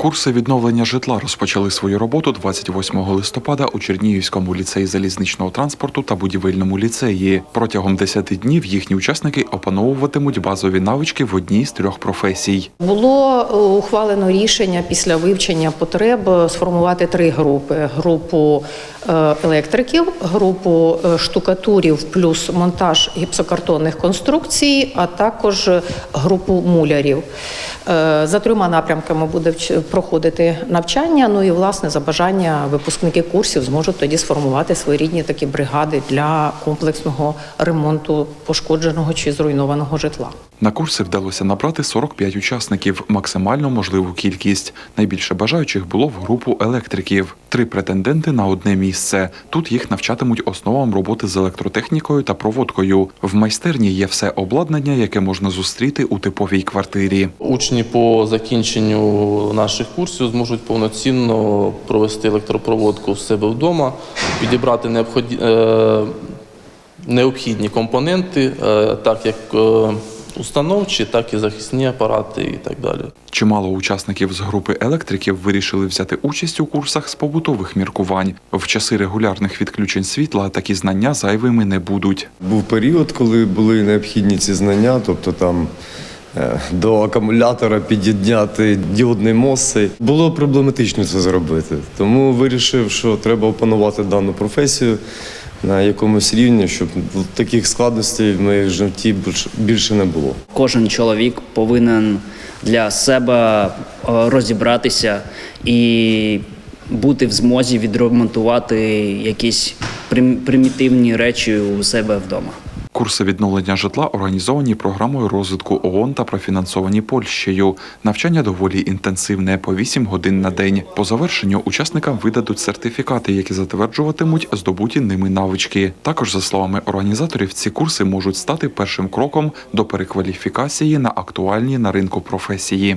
Курси відновлення житла розпочали свою роботу 28 листопада у Чернігівському ліцеї залізничного транспорту та будівельному ліцеї. Протягом 10 днів їхні учасники опановуватимуть базові навички в одній з трьох професій. Було е, ухвалено рішення після вивчення потреб е, сформувати три групи: групу е, електриків, групу штукатурів плюс монтаж гіпсокартонних конструкцій, а також групу мулярів. За трьома напрямками буде проходити навчання. Ну і власне за бажання випускники курсів зможуть тоді сформувати свої рідні такі бригади для комплексного ремонту пошкодженого чи зруйнованого житла. На курси вдалося набрати 45 учасників, максимально можливу кількість. Найбільше бажаючих було в групу електриків. Три претенденти на одне місце. Тут їх навчатимуть основам роботи з електротехнікою та проводкою. В майстерні є все обладнання, яке можна зустріти у типовій квартирі. Учні по закінченню наших курсів зможуть повноцінно провести електропроводку в себе вдома, підібрати е, необхідні компоненти, е, так як е, установчі, так і захисні апарати і так далі. Чимало учасників з групи електриків вирішили взяти участь у курсах з побутових міркувань. В часи регулярних відключень світла такі знання зайвими не будуть. Був період, коли були необхідні ці знання, тобто там до акумулятора під'єдняти діодний цей. Було проблематично це зробити. Тому вирішив, що треба опанувати дану професію на якомусь рівні, щоб таких складностей в моїй житті більше- більше не було. Кожен чоловік повинен для себе е, розібратися і бути в змозі відремонтувати якісь примітивні речі у себе вдома. Курси відновлення житла організовані програмою розвитку ООН та профінансовані Польщею. Навчання доволі інтенсивне по 8 годин на день. По завершенню учасникам видадуть сертифікати, які затверджуватимуть здобуті ними навички. Також, за словами організаторів, ці курси можуть стати першим кроком до перекваліфікації на актуальні на ринку професії.